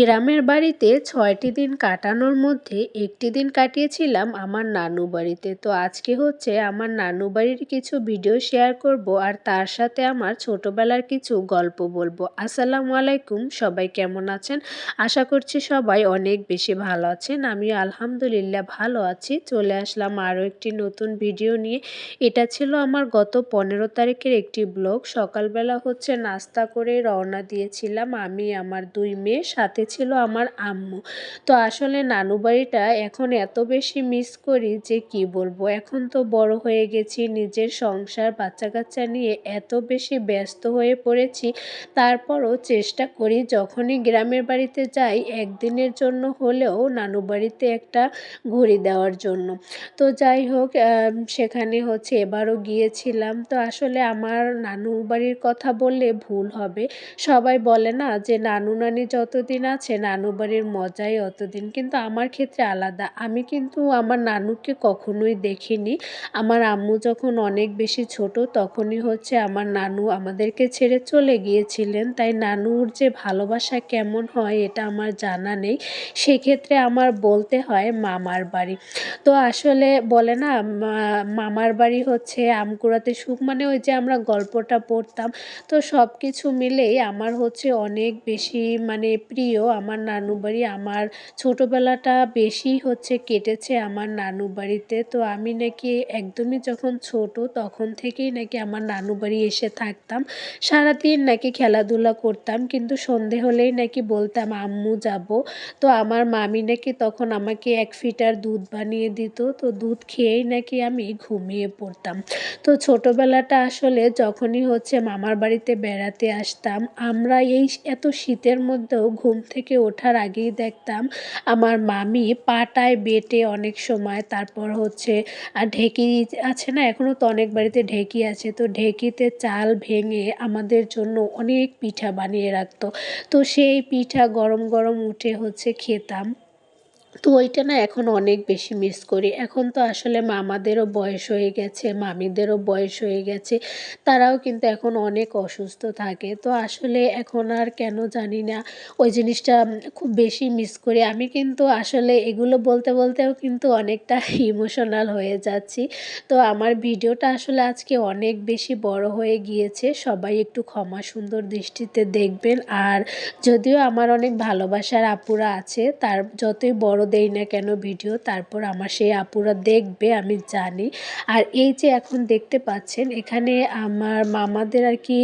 গ্রামের বাড়িতে ছয়টি দিন কাটানোর মধ্যে একটি দিন কাটিয়েছিলাম আমার নানু বাড়িতে। তো আজকে হচ্ছে আমার নানু বাড়ির কিছু ভিডিও শেয়ার করব আর তার সাথে আমার ছোটবেলার কিছু গল্প বলব। আসসালামু আলাইকুম, সবাই কেমন আছেন? আশা করছি সবাই অনেক বেশি ভালো আছেন। আমি আলহামদুলিল্লাহ ভালো আছি। চলে আসলাম আরও একটি নতুন ভিডিও নিয়ে। এটা ছিল আমার গত পনেরো তারিখের একটি ব্লগ। সকালবেলা হচ্ছে নাস্তা করে রওনা দিয়েছিলাম আমি, আমার দুই মেয়ে, সাথে সাথে ছিল আমার আম্মু। তো আসলে নানু বাড়িটা এখন এত বেশি মিস করি যে কি বলব? এখন তো বড় হয়ে গেছি, নিজের সংসার বাচ্চা কাচ্চা নিয়ে এত বেশি ব্যস্ত হয়ে পড়েছি। তারপরও চেষ্টা করি যখনই গ্রামের বাড়িতে যাই, একদিনের জন্য হলেও নানু বাড়িতে একটা ঘুরি দেওয়ার জন্য। তো যাই হোক সেখানে হচ্ছে এবারও গিয়েছিলাম। তো আসলে আমার নানু বাড়ির কথা বললে ভুল হবে। সবাই বলে না যে নানু নানি যতদিন আছে নানু বাড়ির মজাই অতদিন। কিন্তু আমার ক্ষেত্রে আলাদা। আমি কিন্তু আমার নানুকে কখনোই দেখিনি। আমার আম্মু যখন অনেক বেশি ছোট, তখনই হচ্ছে আমার নানু আমাদেরকে ছেড়ে চলে গিয়েছিলেন। তাই নানুর যে ভালোবাসা কেমন হয় এটা আমার জানা নেই। সেক্ষেত্রে আমার বলতে হয় মামার বাড়ি। তো আসলে বলে না মামার বাড়ি হচ্ছে আমকুড়াতে সুখ। মানে ওই যে আমরা গল্পটা পড়তাম। তো সব কিছু মিলেই আমার হচ্ছে অনেক বেশি মানে প্রিয় আমার নানু বাড়ি, আমার ছোটোবেলাটা বেশি হচ্ছে কেটেছে আমার নানু বাড়িতে। তো আমি নাকি একদমই যখন ছোট তখন থেকেই নাকি আমার নানু বাড়ি এসে থাকতাম। সারাদিন নাকি খেলাধুলা করতাম, কিন্তু সন্ধে হলেই নাকি বলতাম, আম্মু, যাব। তো আমার মামি নাকি তখন আমাকে এক ফিটার দুধ বানিয়ে দিত, তো দুধ খেয়েই নাকি আমি ঘুমিয়ে পড়তাম। তো ছোটোবেলাটা আসলে যখনই হচ্ছে মামার বাড়িতে বেড়াতে আসতাম, আমরা এই এত শীতের মধ্যেও ঘুম থেকে ওঠার আগেই দেখতাম আমার মামি পাটায় বেটে অনেক সময়, তারপর হচ্ছে, আর ঢেঁকি আছে না এখনও তো অনেক বাড়িতে ঢেঁকি আছে, তো ঢেঁকিতে চাল ভেঙে আমাদের জন্য অনেক পিঠা বানিয়ে রাখতো। তো সেই পিঠা গরম গরম উঠে হচ্ছে খেতাম। তো ওইটা না এখন অনেক বেশি মিস করি। এখন তো আসলে মামাদেরও বয়স হয়ে গেছে, মামিদেরও বয়স হয়ে গেছে, তারাও কিন্তু এখন অনেক অসুস্থ থাকে। তো আসলে এখন আর কেন জানি না, ওই জিনিসটা খুব বেশি মিস করি। আমি কিন্তু আসলে এগুলো বলতে বলতেও কিন্তু অনেকটা ইমোশনাল হয়ে যাচ্ছি। তো আমার ভিডিওটা আসলে আজকে অনেক বেশি বড় হয়ে গিয়েছে। সবাই একটু ক্ষমা সুন্দর দৃষ্টিতে দেখবেন। আর যদিও আমার অনেক ভালোবাসার আপুরা আছে, তার যতই বড় বড় দেই না কেন ভিডিও, তারপর আমার সেই আপুরা দেখবে, আমি জানি। আর এই যে এখন দেখতে পাচ্ছেন, এখানে আমার মামাদের আর কি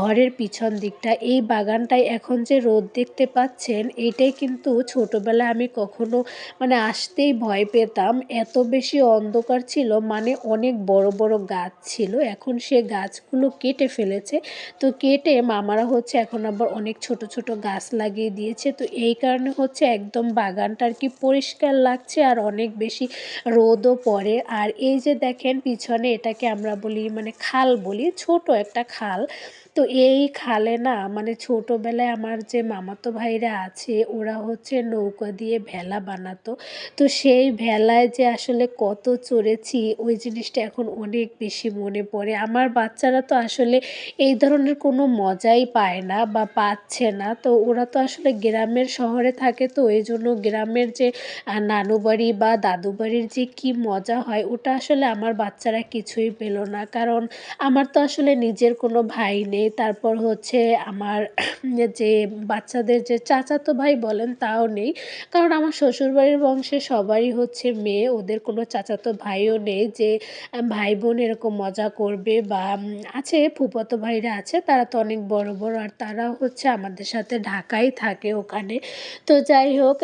ঘরের পিছন দিকটা, এই বাগানটায় এখন যে রোদ দেখতে পাচ্ছেন, এটাই কিন্তু ছোটোবেলায় আমি কখনো মানে আসতেই ভয় পেতাম। এত বেশি অন্ধকার ছিল মানে অনেক বড় বড় গাছ ছিল। এখন সে গাছগুলো কেটে ফেলেছে। তো কেটে মামারা হচ্ছে এখন আবার অনেক ছোট ছোট গাছ লাগিয়ে দিয়েছে। তো এই কারণে হচ্ছে একদম বাগানটা আর কি পরিষ্কার লাগছে আর অনেক বেশি রোদও পড়ে। আর এই যে দেখেন পিছনে এটাকে আমরা বলি মানে খাল বলি, ছোট একটা খাল। তো এই খালে না মানে ছোটোবেলায় আমার যে মামাতো ভাইরা আছে, ওরা হচ্ছে নৌকা দিয়ে ভেলা বানাতো। তো সেই ভেলায় যে আসলে কত চড়েছি, ওই জিনিসটা এখন অনেক বেশি মনে পড়ে। আমার বাচ্চারা তো আসলে এই ধরনের কোনো মজাই পায় না বা পাচ্ছে না। তো ওরা তো আসলে গ্রামের শহরে থাকে তো, এই জন্য গ্রামের যে নানু বাড়ি বা দাদু বাড়ির যে কি মজা হয়, ওটা আসলে আমার বাচ্চারা কিছুই পেল না। কারণ আমার তো আসলে নিজের কোনো ভাই নেই। তারপর হচ্ছে আমার যে বাচ্চাদের যে চাচাতো ভাই বলেন তাও নেই। কারণ আমার শ্বশুরবাড়ির বংশে সবারই হচ্ছে মেয়ে, ওদের কোনো চাচাতো ভাইও নেই যে ভাই বোন এরকম মজা করবে বা আছে, ফুফাতো ভাইরা আছে, তারা তো অনেক বড় বড়, আর তারাও হচ্ছে আমাদের সাথে ঢাকাই থাকে ওখানে। তো যাই হোক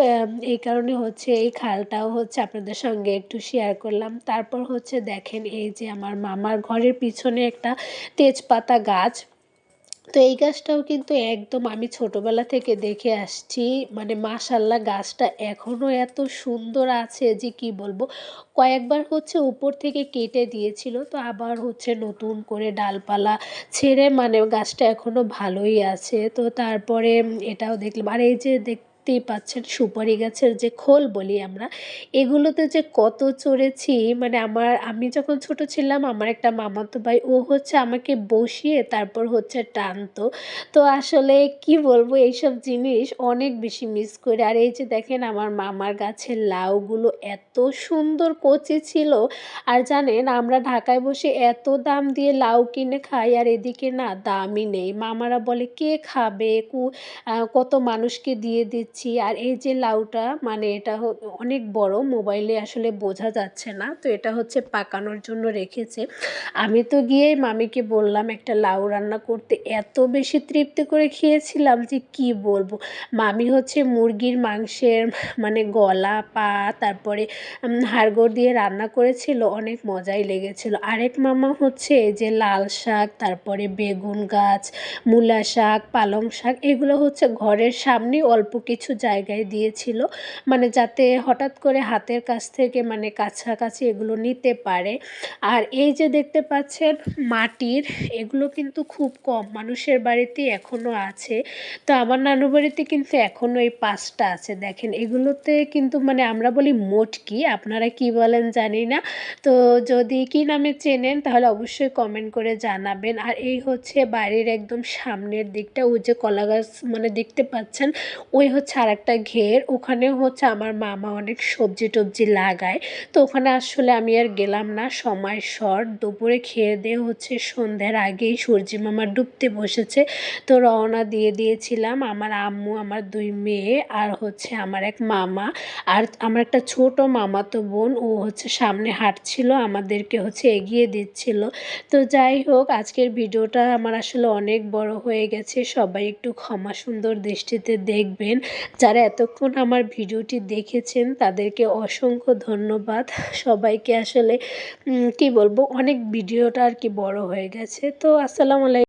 এই কারণে হচ্ছে এই খালটাও হচ্ছে আপনাদের সঙ্গে একটু শেয়ার করলাম। তারপর হচ্ছে দেখেন এই যে আমার মামার ঘরের পিছনে একটা তেজপাতা গাছ। তো এই গাছটাও কিন্তু একদম আমি ছোটোবেলা থেকে দেখে আসছি। মানে মাশাল্লাহ গাছটা এখনও এত সুন্দর আছে যে কি বলব? কয়েকবার হচ্ছে উপর থেকে কেটে দিয়েছিল, তো আবার হচ্ছে নতুন করে ডালপালা ছেড়ে মানে গাছটা এখনও ভালোই আছে। তো তারপরে এটাও দেখলাম। আর এই যে দেখ দেখতেই পাচ্ছেন সুপারি গাছের যে খোল বলি আমরা, এগুলোতে যে কত চড়েছি মানে আমার, আমি যখন ছোট ছিলাম, আমার একটা মামাতো ভাই, ও হচ্ছে আমাকে বসিয়ে তারপর হচ্ছে টানতো। তো আসলে কি বলব, এইসব জিনিস অনেক বেশি মিস করি। আর এই যে দেখেন আমার মামার গাছের লাউগুলো এত সুন্দর কচি ছিল। আর জানেন, আমরা ঢাকায় বসে এত দাম দিয়ে লাউ কিনে খাই, আর এদিকে না দামই নেই। মামারা বলে, কে খাবে? কত মানুষকে দিয়ে দিচ্ছি? আর এই যে লাউটা মানে এটা অনেক বড়, মোবাইলে আসলে বোঝা যাচ্ছে না। তো এটা হচ্ছে পাকানোর জন্য রেখেছে। আমি তো গিয়ে মামিকে বললাম, একটা লাউ রান্না করতে এত বেশি তৃপ্তি করে খেয়েছিলাম যে কি বলব? মামি হচ্ছে মুরগির মাংসের মানে গলা, পা, তারপরে হাড়গোড় দিয়ে রান্না করেছিল, অনেক মজাই লেগেছিল। আরেক মামা হচ্ছে যে লাল শাক, তারপরে বেগুন গাছ, মূলা শাক, পালং শাক, এগুলো হচ্ছে ঘরের সামনে অল্প কিছু জায়গায় দিয়েছিল। মানে যাতে হঠাৎ করে হাতের কাছ থেকে মানে কাছাকাছি এগুলো নিতে পারে। আর এই যে দেখতে পাচ্ছেন মাটির, এগুলো কিন্তু খুব কম। মানুষের বাড়িতে এখনও আছে। তো আমার নানু বাড়িতে কিন্তু এখনও এই পাঁচটা আছে। দেখেন, এগুলোতে কিন্তু মানে আমরা বলি মোটকি আপনারা কি বলেন জানি না। তো যদি কি নামে চেনেন, তাহলে অবশ্যই কমেন্ট করে জানাবেন। আর এই হচ্ছে বাড়ির একদম সামনের দিকটা, ওই যে কলা গাছ মানে দেখতে পাচ্ছেন, ওই হচ্ছে আর একটা ঘের। ওখানেও হচ্ছে আমার মামা অনেক সবজি টবজি লাগায়। তো ওখানে আসলে আমি আর গেলাম না, সময় শর্ট। দুপুরে খেয়ে দিয়ে হচ্ছে সন্ধ্যার আগেই সূর্যি মামা ডুবতে বসেছে। তো রওনা দিয়ে দিয়েছিলাম আমার আম্মু, আমার দুই মেয়ে আর হচ্ছে আমার এক মামা। আর আমার একটা ছোট মামা তো বোন, ও হচ্ছে সামনে হাঁটছিল, আমাদেরকে হচ্ছে এগিয়ে দিচ্ছিল। তো যাই হোক, আজকের ভিডিওটা আমার আসলে অনেক বড় হয়ে গেছে। সবাই একটু ক্ষমা সুন্দর দৃষ্টিতে দেখবেন। যারা এতক্ষণ আমার ভিডিওটি দেখেছেন, তাদেরকে অসংখ্য ধন্যবাদ। সবাইকে আসলে কি বলব, অনেক ভিডিওটা আর কি বড় হয়ে গেছে। তো আসসালামু আলাইকুম।